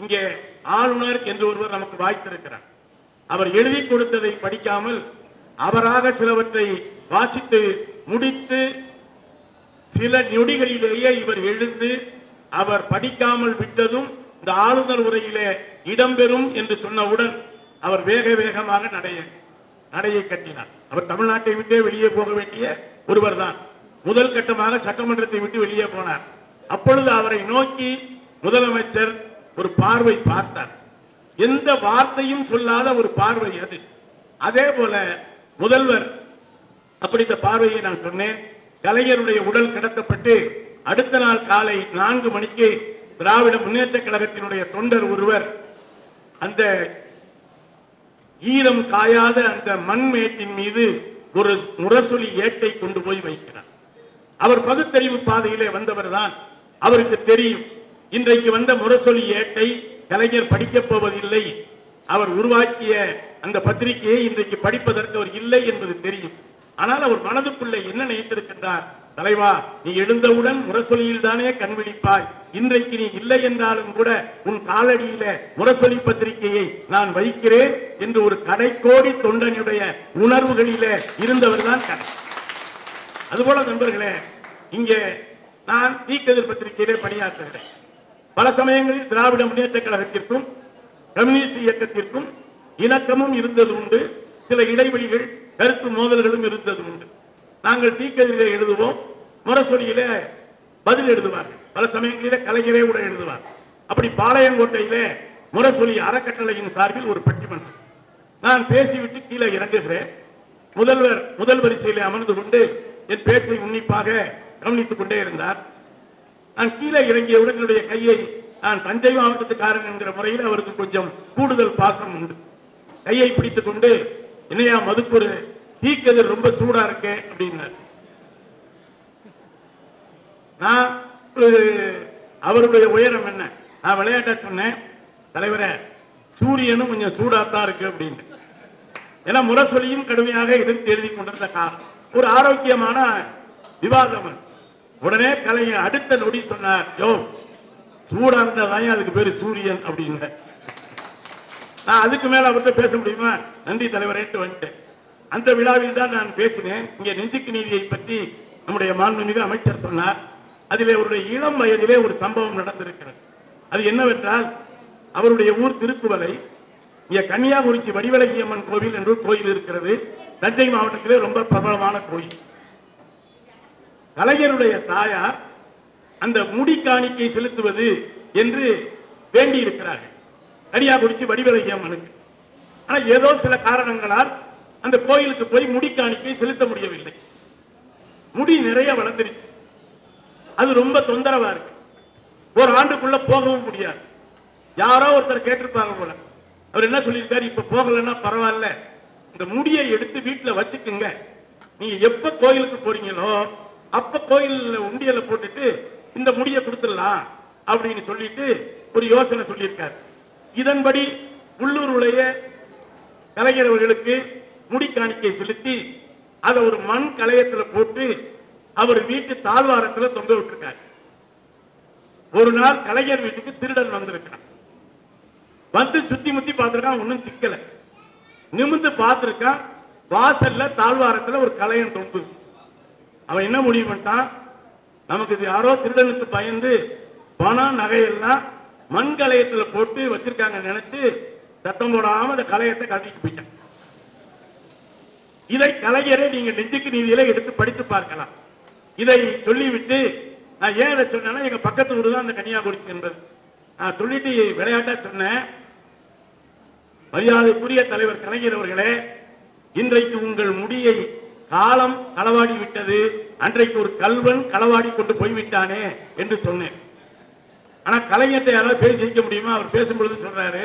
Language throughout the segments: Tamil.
இங்கே ஆளுநர் என்று ஒருவர் நமக்கு வாய்த்திருக்கிறார். அவர் எழுதி கொடுத்ததை படிக்காமல் அவராக சிலவற்றை வாசித்து முடித்து சில நொடிகளிலேயே இவர் எழுந்து அவர் படிக்காமல் விட்டதும் இந்த ஆளுநர் உரையிலே இடம்பெறும் என்று சொன்னவுடன் அவர் வேக வேகமாக நடைய நடையை கட்டினார். அவர் தமிழ்நாட்டை விட்டே வெளியே போக வேண்டிய ஒருவர் தான் முதல் கட்டமாக சட்டமன்றத்தை விட்டு வெளியே போனார். அப்பொழுது அவரை நோக்கி முதலமைச்சர் ஒரு பார்வை பார்த்தார். எந்த வார்த்தையும் சொல்லாத ஒரு பார்வை அது. அதே போல முதல்வர் அப்படி இந்த பார்வையை நான் சொன்னேன். கலைஞருடைய உடல் கடத்தப்பட்டு அடுத்த நாள் காலை நான்கு மணிக்கு திராவிட முன்னேற்ற கழகத்தினுடைய தொண்டர் ஒருவர் அந்த ஈரம் காயாத அந்த மண்மேட்டின் மீது ஒரு முரசொலி ஏட்டை கொண்டு போய் வைக்கிறார். அவர் பகுத்தறிவு பாதையிலே வந்தவர் தான் அவருக்கு தெரியும். இன்றைக்கு வந்த முரசொலி ஏட்டை கலைஞர் படிக்கப் போவதில்லை. அவர் உருவாக்கிய அந்த பத்திரிகையை இன்றைக்கு படிப்பதற்கு அவர் இல்லை என்பது தெரியும். ஆனால் அவர் மனதுக்குள்ளே என்ன நினைத்திருக்கின்றார்? தலைவா நீ எழுந்தவுடன் முரசொலியில் தானே கண்விழிப்பாய் இன்றைக்கு நீ இல்லை என்றாலும் கூட உன் காலடியில முரசொலி பத்திரிகையை நான் வைக்கிறேன் என்று ஒரு கடைக்கோடி தொண்டனுடைய உணர்வுகளில இருந்தவர் தான் கடை அதுபோல நண்பர்களே இங்கே நான் தீக்கதிர் பத்திரிகையிலே பணியாற்றுகிறேன். பல சமயங்களில் திராவிட முன்னேற்ற கழகத்திற்கும் கம்யூனிஸ்ட் இயக்கத்திற்கும் இணக்கமும் இருந்தது உண்டு. சில இடைவெளிகள் கருத்து மோதல்களும் இருந்தது உண்டு. நாங்கள் தீக்கதிரிலே எழுதுவோம். முரசொலியில பதில் எழுதுவார்கள். பல சமயங்களிலே கலைஞரே கூட எழுதுவார். அப்படி பாளையங்கோட்டையிலே முரசொலி அறக்கட்டளையின் சார்பில் ஒரு பட்டிமன்றம் நான் பேசிவிட்டு கீழே இறங்குகிறேன். முதல்வர் முதல் வரிசையில் அமர்ந்து கொண்டு என் பேச்சை உன்னிப்பாக கவனித்துக் கொண்டே இருந்தார். நான் கீழே இறங்கியவுடன் என்னுடைய கையை நான் தஞ்சை மாவட்டத்துக்காரன் என்கிற முறையில் அவருக்கு கொஞ்சம் கூடுதல் பாசம் உண்டு. கையை பிடித்துக் கொண்டு என்னையா மதுக்கூறு தீக்கதிர் ரொம்ப சூடா இருக்கே அப்படின்னார். நான் ஒரு அவருடைய உயரம் என்ன? நான் விளையாட்ட சொன்னேன் தலைவரே சூரியனும் கொஞ்சம் சூடாத்தான் இருக்கு அப்படின்னு ஏன்னா முரசொலியும் கடுமையாக எதிர்த்து எழுதி கொண்டிருந்த காலம். ஒரு ஆரோக்கியமான விவாதம் அது. உடனே கலைஞர் அடுத்த நொடி சொன்னார் ஜோ சூடா இருந்தாதான் அதுக்கு பேரு சூரியன்? அப்படின்னு நான் அதுக்கு மேல அவர்கிட்ட பேச முடியுமா? நன்றி தலைவரேட்டு வந்துட்டேன். அந்த விழாவில் தான் நான் பேசினேன். இங்கே நெஞ்சுக்கு நீதியை பற்றி நம்முடைய மாண்புமிகு அமைச்சர் சொன்னார். அதிலே அவருடைய இளம் வயதிலே ஒரு சம்பவம் நடந்திருக்கிறது. அது என்னவென்றால் அவருடைய ஊர் திருக்குவலை இங்கே கன்னியாகுறிச்சி வடிவலகியம்மன் கோவில் என்று கோயில் இருக்கிறது. தஞ்சை மாவட்டத்திலே ரொம்ப பிரபலமான கோயில். கலைஞருடைய தாயார் அந்த முடி காணிக்கை செலுத்துவது என்று வேண்டி இருக்கிறார்கள் குடிச்சு வடிவழகி அம்மனுக்கு ஆனா ஏதோ சில காரணங்களால் அந்த கோயிலுக்கு போய் முடி காணிக்கை செலுத்த முடியவில்லை. முடி நிறைய வளர்ந்துருச்சு. அது ரொம்ப தொந்தரவா இருக்கு. ஒரு ஆண்டுக்குள்ள போகவும் முடியாது. யாரோ ஒருத்தர் கேட்டிருப்பாங்க போல. அவர் என்ன சொல்லியிருக்காரு? இப்ப போகலைன்னா பரவாயில்ல. இந்த முடியை எடுத்து வீட்டுல வச்சுக்குங்க. நீங்க எப்ப கோயிலுக்கு போறீங்களோ அப்ப கோயில் உண்டியல போட்டுட்டு இந்த முடியை கொடுத்துடலாம் அப்படின்னு சொல்லிட்டு ஒரு யோசனை சொல்லியிருக்காரு. இதன்படி உள்ளூருடைய கலைஞர் முடி காணிக்கை செலுத்தி அதை ஒரு மண் கலையத்துல போட்டு அவர் வீட்டு தாழ்வாரத்துல தொங்க விட்டுருக்காரு. ஒரு நாள் கலைஞர் வீட்டுக்கு திருடன் வந்திருக்கான் வந்து சுத்தி முத்தி பார்த்திருக்கான் ஒன்றும் சிக்கல. நிமிந்து பார்த்திருக்கான் வாசல்ல தாழ்வாரத்துல ஒரு கலையன் தொங்குது. அவன் என்ன முடிவு பண்ணிட்டான்? நமக்கு இது யாரோ திருடனுக்கு பயந்து பணம் நகையெல்லாம் மண் கலையத்துல போட்டு வச்சிருக்காங்க நினைச்சு சத்தம் போடாம அந்த கலையத்தை கட்டிட்டு போயிட்டான். இதை கலைஞரே நீங்க நெஞ்சுக்கு நீதியில எடுத்து படித்து பார்க்கலாம். இதை சொல்லிவிட்டு நான் ஏன் இதை சொன்னேன்னா எங்க பக்கத்து ஊர் தான் அந்த கன்னியாகுறிச்சி என்பது நான் சொல்லிட்டு விளையாட்டா சொன்னேன். மரியாதைக்குரிய தலைவர் கலைஞர் அவர்களே இன்றைக்கு உங்கள் முடியை காலம் களவாடி விட்டது அன்றைக்கு ஒரு கல்வன் களவாடி கொண்டு போய்விட்டானே என்று சொன்னேன். ஆனா கலைஞர்கிட்ட யாராவது பேசி ஜெயிக்க முடியுமா? அவர் பேசும்பொழுது சொல்றாரு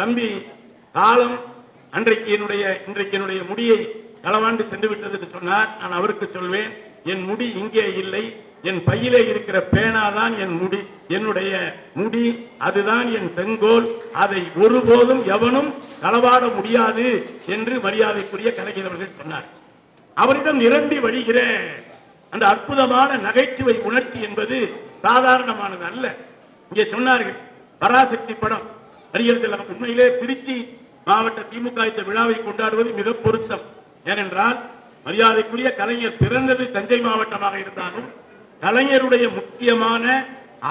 தம்பி காலம் அன்றைக்கு என்னுடைய இன்றைக்கு என்னுடைய முடியை களவாண்டு சென்று விட்டது என்று சொன்னார். நான் அவருக்கு சொல்வேன் என் முடி இங்கே இல்லை. என் பையிலே இருக்கிற பேனாதான் என் முடி. என்னுடைய முடி அதுதான் என் செங்கோல். அதை ஒருபோதும் எவனும் களவாட முடியாது என்று மரியாதைக்குரிய கலைஞர் அவர்கள் சொன்னார். அவரிடம் நிரம்பி வழிகிற அந்த அற்புதமான நகைச்சுவை உணர்ச்சி என்பது சாதாரணமானது அல்ல. இங்கே சொன்னார்கள் பராசக்தி படம். நடிகர்கள் நமக்கு உண்மையிலே திருச்சி மாவட்ட திமுக இந்த விழாவை கொண்டாடுவது மிக பொருத்தம். ஏனென்றால் மரியாதைக்குரிய கலைஞர் பிறந்தது தஞ்சை மாவட்டமாக இருந்தாலும் கலைஞருடைய முக்கியமான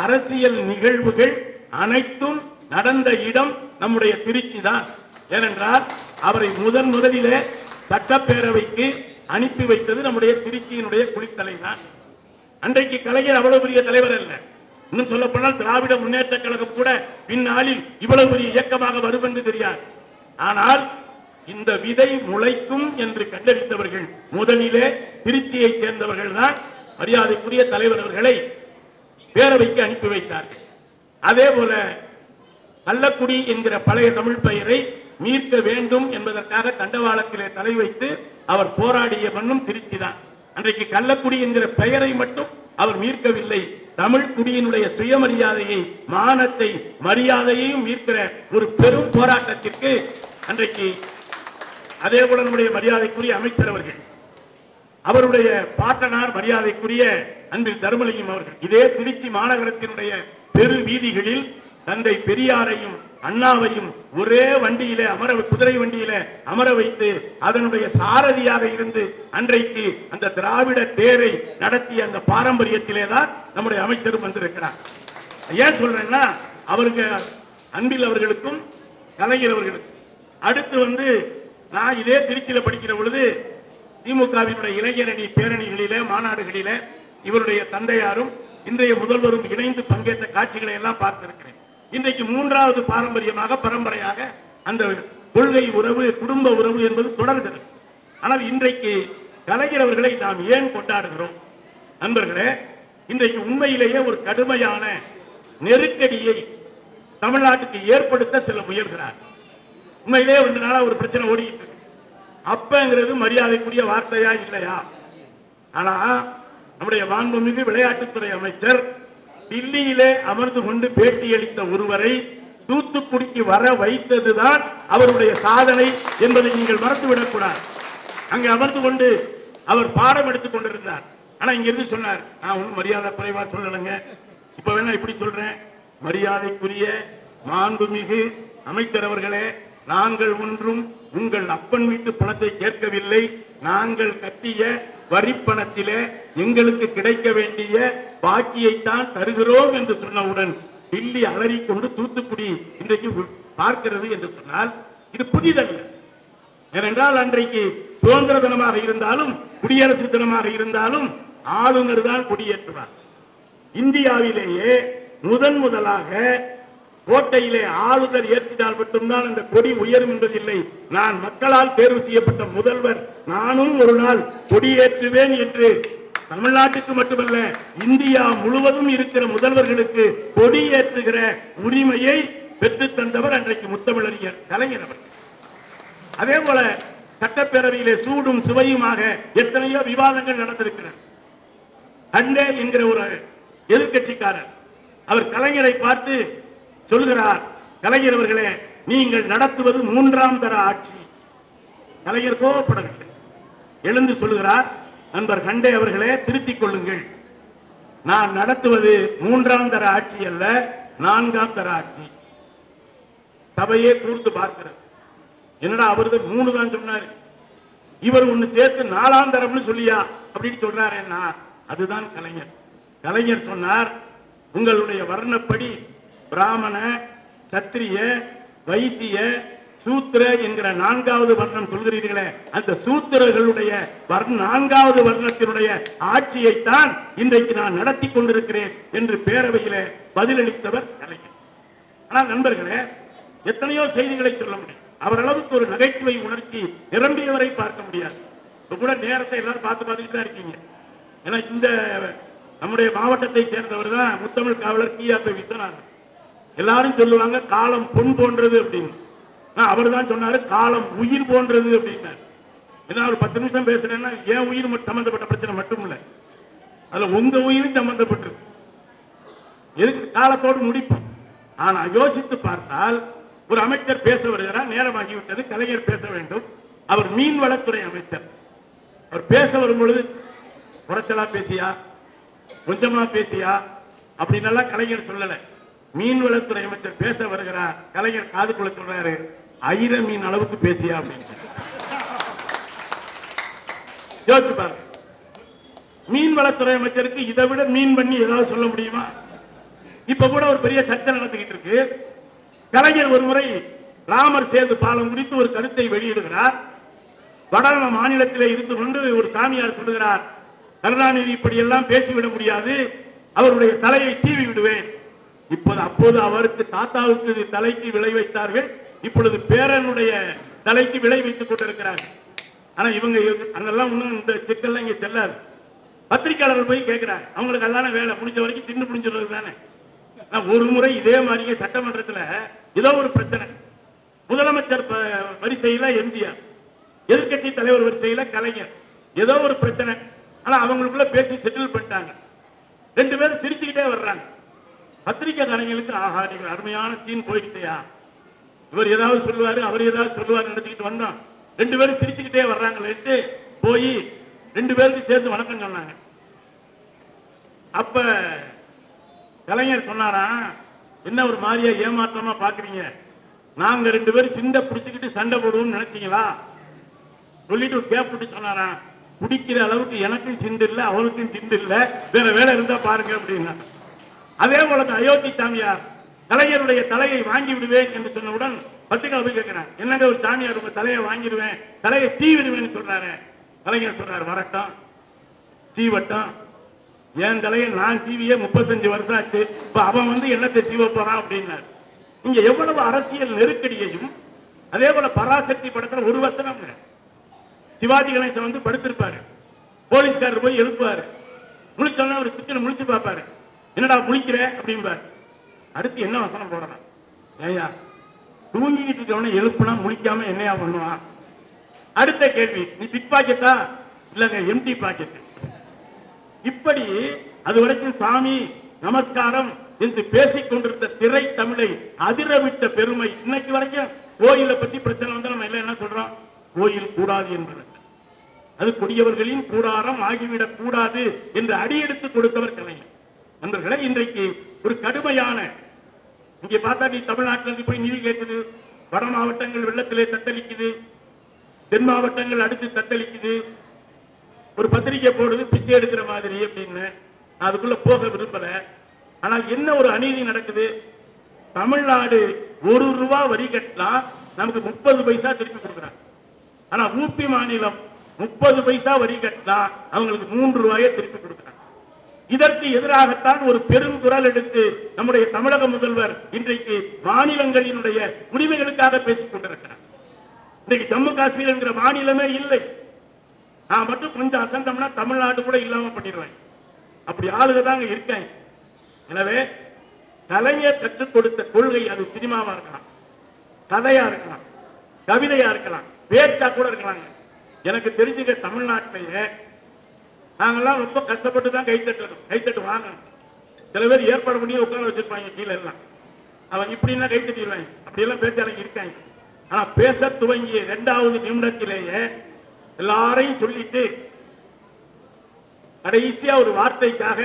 அரசியல் நிகழ்வுகள் அனைத்தும் நடந்த இடம் நம்முடைய திருச்சி தான். ஏனென்றால் அவரை முதன் முதலிலே சட்டப்பேரவைக்கு அனுப்பி வைத்தது நம்முடைய திருச்சியினுடைய குளித்தலை தான் அன்றைக்கு கலைஞர் அவ்வளவு பெரிய தலைவர் அல்ல. இன்னும் சொல்ல போனால் திராவிட முன்னேற்ற கழகம் கூட பின்னாளில் இவ்வளவு பெரிய இயக்கமாக வரும் என்று தெரியாது. ஆனால் இந்த விதை முளைக்கும் என்று கண்டறிந்தவர்கள் முதலிலே திருச்சியைச் சேர்ந்தவர்கள் தான் மரியாதைக்குரிய தலைவர் அவர்களை பேரவைக்கு அனுப்பி வைத்தார்கள். அதே போல கள்ளக்குடி என்கிற பழைய தமிழ் பெயரை மீட்க வேண்டும் என்பதற்காக தண்டவாளத்திலே தலை வைத்து அவர் போராடிய மண்ணும் திருச்சி தான் அன்றைக்கு கள்ளக்குடி என்கிற பெயரை மட்டும் அவர் மீட்கவில்லை. தமிழ் குடியினுடைய சுயமரியாதையை மானத்தை மரியாதையையும் மீட்கிற ஒரு பெரும் போராட்டத்திற்கு அன்றைக்கு அதே போல நம்முடைய மரியாதைக்குரிய அமைச்சர் அவர்கள் அவருடைய பாட்டனார் மரியாதைக்குரிய அன்பில் தர்மலிங்கம் அவர்கள் இதே திருச்சி மாநகரத்தினுடைய பெரு வீதிகளில் தந்தை பெரியாரையும் அண்ணாவையும் ஒரே வண்டியிலே அமர குதிரை வண்டியில அமர வைத்து அதனுடைய சாரதியாக இருந்து அன்றைக்கு அந்த திராவிட தேரை நடத்திய அந்த பாரம்பரியத்திலே தான் நம்முடைய அமைச்சரும் வந்திருக்கிறார். ஏன் சொல்றேன்னா அவருக்கு அன்பில் அவர்களுக்கும் கலைஞர் அவர்களுக்கும். அடுத்து வந்து நான் இதே திருச்சியில படிக்கிற பொழுது திமுகவினுடைய இளைஞரணி பேரணிகளிலே மாநாடுகளிலே இவருடைய தந்தையாரும் இன்றைய முதல்வரும் இணைந்து பங்கேற்ற காட்சிகளை எல்லாம் பார்த்திருக்கிறேன். இன்றைக்கு மூன்றாவது பாரம்பரியமாக பரம்பரையாக அந்த கொள்கை உறவு குடும்ப உறவு என்பது தொடர்கிறது. ஆனால் இன்றைக்கு கலைஞரவர்களை நாம் ஏன் கொண்டாடுகிறோம்? நண்பர்களே இன்றைக்கு உண்மையிலேயே ஒரு கடுமையான நெருக்கடியை தமிழ்நாட்டுக்கு ஏற்படுத்த சில முயல்கிறார். உண்மையிலே ரெண்டு நாளா ஒரு பிரச்சனை ஓடிட்டு அப்பங்கிறது மரியாதைக்குரிய வார்த்தையா இல்லையா? ஆனா நம்முடைய மாண்புமிகு விளையாட்டுத்துறை அமைச்சர் டில்லியிலே அமர்ந்து கொண்டு பேட்டியளித்த ஒருவரை தூத்துக்குடிக்கு வர வைத்ததுதான் அவருடைய சாதனை என்பதை நீங்கள் மறந்துவிடக் கூடாது அங்கு அமர்ந்து கொண்டு அவர் பாடம் எடுத்துக் கொண்டிருந்தார். ஆனா இங்க இருந்து சொன்னார் நான் ஒன்னும் மரியாதை குறைவா சொல்லலைங்க. இப்ப வேணா இப்படி சொல்றேன். மரியாதைக்குரிய மாண்புமிகு அமைச்சர் அவர்களே நாங்கள் ஒன்றும் உங்கள் அப்பன் வீட்டு பணத்தை கேட்கவில்லை. நாங்கள் கட்டிய வரிப்பணத்திலே எங்களுக்கு கிடைக்க வேண்டிய பாக்கியைத்தான் தருகிறோம் என்று சொன்னவுடன் டில்லி அலறிக்கொண்டு தூத்துக்குடி இன்றைக்கு பார்க்கிறது என்று சொன்னால் இது புதிதல்ல ஏனென்றால் அன்றைக்கு சுதந்திர தினமாக இருந்தாலும் குடியரசு தினமாக இருந்தாலும் ஆளுநர் தான் கொடியேற்றுவார். இந்தியாவிலேயே முதன் முதலாக கோட்டையிலே ஆளுநர் ஏற்றினால் மட்டும்தான் அந்த கொடி உயரும் என்பதில்லை நான் மக்களால் தேர்வு செய்யப்பட்ட முதல்வர். நானும் ஒரு நாள் கொடியேற்றுவேன் என்று தமிழ்நாட்டுக்கு மட்டுமல்ல இந்தியா முழுவதும் இருக்கிற முதல்வர்களுக்கு கொடியேற்றுகிற உரிமையை பெற்று தந்தவர் அன்றைக்கு முத்தமிழறிஞர் கலைஞர் அவர் அதே போல சட்டப்பேரவையிலே சூடும் சுவையுமாக எத்தனையோ விவாதங்கள் நடந்திருக்கிறார் அண்டே என்கிற ஒரு எதிர்க்கட்சிக்காரர் அவர் கலைஞரை பார்த்து சொல்கிறார் கலைஞர் அவர்களே நீங்கள் நடத்துவது மூன்றாம் தர ஆட்சி. கலைஞர் கோபப்படவில்லை எழுந்து சொல்கிறார் நண்பர் கண்டே அவர்களே திருத்திக் கொள்ளுங்கள். நான் நடத்துவது மூன்றாம் தர ஆட்சி அல்ல நான்காம் தர ஆட்சி. சபையே கூர்ந்து பார்க்கிறது. என்னடா அவரது மூணு தான் சொன்னாரு? இவர் ஒண்ணு சேர்த்து நாலாம் தரம்னு சொல்லியா? அப்படின்னு சொல்றாரு என்ன அதுதான் கலைஞர். கலைஞர் சொன்னார் உங்களுடைய வர்ணப்படி பிராமண சத்திரிய வைசிய சூத்திர என்கிற நான்காவது வர்ணம் சொல்கிறீர்களே அந்த சூத்திரர்களுடைய வர்ண நான்காவது வர்ணத்தினுடைய ஆட்சியைத்தான் இன்றைக்கு நான் நடத்தி கொண்டிருக்கிறேன் என்று பேரவையில பதிலளித்தவர் கலைஞர். ஆனால் நண்பர்களே எத்தனையோ செய்திகளை சொல்ல முடியும். அவரளவுக்கு அளவுக்கு ஒரு நகைச்சுவை உணர்ச்சி நிரம்பியவரை பார்க்க முடியாது. இப்ப கூட நேரத்தை எல்லாரும் பார்த்து பார்த்துக்கிட்டு தான் இருக்கீங்க. ஏன்னா இந்த நம்முடைய மாவட்டத்தை சேர்ந்தவர் தான் முத்தமிழ் காவலர் கியாபி விஸ்வநாதன். எல்லாரும் சொல்லுவாங்க காலம் பொன் போன்றது அப்படின்னு. அவர் தான் சொன்னாரு காலம் உயிர் போன்றது அப்படின்னாரு. ஏன்னா ஒரு பத்து நிமிஷம் பேசுறேன்னா என் உயிர் மட்டும் சம்பந்தப்பட்ட பிரச்சனை மட்டும் இல்லை அதுல உங்க உயிரும் சம்பந்தப்பட்டிருக்கு. எதுக்கு? காலத்தோடு முடிப்போம். ஆனா யோசித்து பார்த்தால் ஒரு அமைச்சர் பேச வருகிறார் நேரமாகிவிட்டது கலைஞர் பேச வேண்டும். அவர் மீன்வளத்துறை அமைச்சர். அவர் பேச வரும் பொழுது குறைச்சலா பேசியா? கொஞ்சமா பேசியா? அப்படின்னு எல்லாம் கலைஞர் சொல்லலை. மீன்வளத்துறை அமைச்சர் பேச வருகிறார். கலைஞர் காதுக்குள்ள சொல்றாரு. ஐர மீன் அளவுக்கு பேசியா அப்படின்னு. யோசிச்சு பாருங்க. மீன்வளத்துறை அமைச்சருக்கு இதை விட மீன் பண்ணி ஏதாவது சொல்ல முடியுமா? இப்ப கூட ஒரு பெரிய சர்ச்சை நடத்திக்கிட்டு இருக்கு. கலைஞர் ஒரு முறை ராமர் சேது பாலம் குறித்து ஒரு கருத்தை வெளியிடுகிறார். வட மாநிலத்திலே இருந்து கொண்டு ஒரு சாமியார் சொல்லுகிறார். கருணாநிதி இப்படி எல்லாம் பேசிவிட முடியாது. அவருடைய தலையை சீவி விடுவேன். இப்போது அப்போது அவருக்கு தாத்தாவுக்கு தலைக்கு விளை வைத்தார்கள். இப்பொழுது பேரனுடைய தலைக்கு விளை வைத்துக் கொண்டிருக்கிறார்கள். ஆனா இவங்க அங்கெல்லாம் ஒன்றும் இந்த சிக்கல்லாம் இங்க செல்லாது. பத்திரிக்கையாளர்கள் போய் கேட்கிறாங்க. அவங்களுக்கு எல்லாம் வேலை? முடிஞ்ச வரைக்கும் சின்ன புடிஞ்சிடுறது தானே? ஒரு முறை இதே மாதிரியே சட்டமன்றத்துல ஏதோ ஒரு பிரச்சனை. முதலமைச்சர் ப- வரிசையில எம்ஜிஆர். எதிர்க்கட்சி தலைவர் வரிசையில கலைஞர். ஏதோ ஒரு பிரச்சனை. ஆனா அவங்களுக்குள்ள பேசி செட்டில் பண்ணிட்டாங்க. ரெண்டு பேரும் சிரிச்சுக்கிட்டே வர்றாங்க. பத்திரிக்கை கலைஞர்களுக்கு ஆஹா நீங்கள் அருமையான சீன் போயிடுச்சையா? இவர் ஏதாவது சொல்லுவாரு அவர் ஏதாவது சொல்லுவாரு நடத்திக்கிட்டு வந்தோம். ரெண்டு பேரும் சிரிச்சுக்கிட்டே வர்றாங்களேட்டு போய் ரெண்டு பேருக்கு சேர்ந்து வணக்கம் சொன்னாங்க. அப்ப கலைஞர் சொன்னாராம் என்ன ஒரு மாதிரியா ஏமாற்றமா பாக்குறீங்க? நாங்க ரெண்டு பேரும் சிண்ட பிடிச்சுக்கிட்டு சண்டை போடுவோம்னு நினைச்சீங்களா? சொல்லிட்டு ஒரு கேப் விட்டு சொன்னாராம் குடிக்கிற அளவுக்கு எனக்கும் சிந்து இல்லை அவனுக்கும் சிந்து இல்லை வேற வேலை இருந்தா பாருங்க அப்படின்னா அதே போல தான் அயோத்தி சாமியார் கலைஞருடைய தலையை வாங்கி விடுவேன் என்று சொன்னவுடன் பத்திரிகை போய் கேட்கிறேன் என்னங்க ஒரு சாமியார் உங்க தலையை வாங்கிடுவேன் தலையை சீவிடுவேன்னு சொல்றாரு. கலைஞர் சொல்றாரு வரட்டும் சீவட்டும். என் தலையை நான் சீவியே முப்பத்தஞ்சு வருஷம் ஆச்சு. இப்ப அவன் வந்து என்னத்தை சீவ போறான்? அப்படின்னாரு. இங்க எவ்வளவு அரசியல் நெருக்கடியையும் அதே போல பராசக்தி படத்துல ஒரு வசனம் சிவாஜி கணேசன் வந்து படுத்திருப்பாரு. போலீஸ்காரர் போய் எழுப்புவாரு. முழிச்சோன்னா அவர் சிக்கன முழிச்சு பார்ப்பாரு. என்னடா குளிக்கிற? அப்படிம்பாரு அடுத்து என்ன வசனம் போடுறான் ஏயா தூங்கிக்கிட்டு இருக்கவன எழுப்புனா முழிக்காம என்னையா பண்ணுவான்? அடுத்த கேள்வி நீ பிக் பாக்கெட்டா இல்லங்க எம்டி பாக்கெட் இப்படி அது வரைக்கும் சாமி நமஸ்காரம் என்று பேசிக் கொண்டிருந்த திரை தமிழை அதிரவிட்ட பெருமை இன்னைக்கு வரைக்கும் கோயிலை பத்தி பிரச்சனை வந்து நம்ம எல்லாம் என்ன சொல்றோம்? கோயில் கூடாது என்பது. அது கொடியவர்களின் கூடாரம் ஆகிவிடக் கூடாது என்று அடியெடுத்து கொடுத்தவர் கலைஞர். நண்பர்களே இன்றைக்கு ஒரு கடுமையான இங்கே பார்த்தா நீ தமிழ்நாட்டிலிருந்து போய் நிதி கேட்குது வட மாவட்டங்கள் வெள்ளத்திலே தத்தளிக்குது தென் மாவட்டங்கள் அடுத்து தத்தளிக்குது ஒரு பத்திரிக்கை போடுது பிச்சை எடுக்கிற மாதிரி அப்படின்னு. நான் அதுக்குள்ள போக விரும்பல. ஆனால் என்ன ஒரு அநீதி நடக்குது? தமிழ்நாடு ஒரு ரூபா வரி கட்டினா நமக்கு முப்பது பைசா திருப்பி கொடுக்குறாங்க. ஆனா ஊபி மாநிலம் முப்பது பைசா வரி கட்டினா அவங்களுக்கு மூன்று ரூபாயை திருப்பி கொடுக்குறாங்க. இதற்கு எதிராகத்தான் ஒரு பெரும் குரல் எடுத்து நம்முடைய தமிழக முதல்வர் இன்றைக்கு மாநிலங்களினுடைய உரிமைகளுக்காக பேசிக் கொண்டிருக்கிறார். இன்றைக்கு ஜம்மு காஷ்மீர் என்கிற மாநிலமே இல்லை. நான் மட்டும் கொஞ்சம் அசந்தம்னா தமிழ்நாடு கூட இல்லாம பண்ணிடுவேன். அப்படி ஆளுக தாங்க இருக்கேன். எனவே கலைஞர் கற்றுக் கொடுத்த கொள்கை அது சினிமாவா இருக்கலாம் கதையா இருக்கலாம் கவிதையா இருக்கலாம் பேச்சா கூட இருக்கலாம். எனக்கு தெரிஞ்சுக்க தமிழ்நாட்டிலேயே நாங்கெல்லாம் ரொம்ப கஷ்டப்பட்டு தான் கைத்தட்டணும் கைத்தட்டு வாங்கணும். சில பேர் ஏற்பாடு பண்ணி உட்கார வச்சிருப்பாங்க கீழே எல்லாம். அவன் இப்படின்னா கைத்தட்டிடுவாங்க அப்படி எல்லாம் பேச்சாளங்க இருக்காங்க. ஆனா பேச துவங்கிய இரண்டாவது நிமிடத்திலேயே எல்லாரையும் சொல்லிட்டு கடைசியா ஒரு வார்த்தைக்காக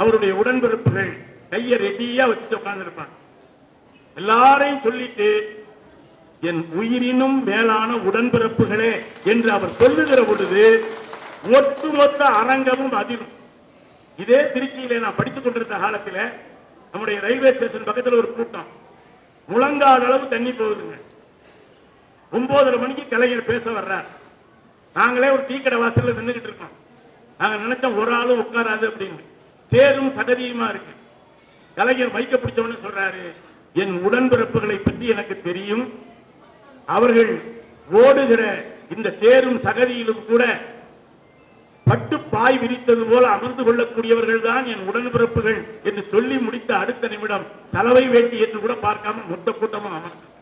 அவருடைய உடன்பிறப்புகள் கையை ரெடியா வச்சுட்டு உட்கார்ந்துருப்பாங்க. எல்லாரையும் சொல்லிட்டு என் உயிரினும் மேலான உடன்பிறப்புகளே என்று அவர் சொல்லுகிற பொழுது ஒட்டுமொத்த அரங்கமும் அதிரும் இதே திருச்சியில நான் படித்துக் கொண்டிருந்த காலத்துல நம்முடைய ரயில்வே ஸ்டேஷன் பக்கத்துல ஒரு கூட்டம். முழங்காத அளவு தண்ணி போகுதுங்க. ஒன்பதரை மணிக்கு கலைஞர் பேச வர்றார். நாங்களே ஒரு டீ கடை வாசல்ல நின்றுகிட்டு இருக்கோம். நாங்க நினைச்சோம் ஒரு ஆளும் உட்காராது அப்படின்னு. சேரும் சகதியுமா இருக்கு. கலைஞர் மைக்க பிடிச்சவனு சொல்றாரு என் உடன்பிறப்புகளை பற்றி எனக்கு தெரியும். அவர்கள் ஓடுகிற இந்த சேரும் சகதியிலும் கூட பட்டு பாய் விரித்தது போல அமர்ந்து கொள்ளக்கூடியவர்கள் தான் என் உடன்பிறப்புகள் என்று சொல்லி முடித்த அடுத்த நிமிடம் சலவை வேண்டி என்று கூட பார்க்காம மொத்த கூட்டமும் அமர்ந்து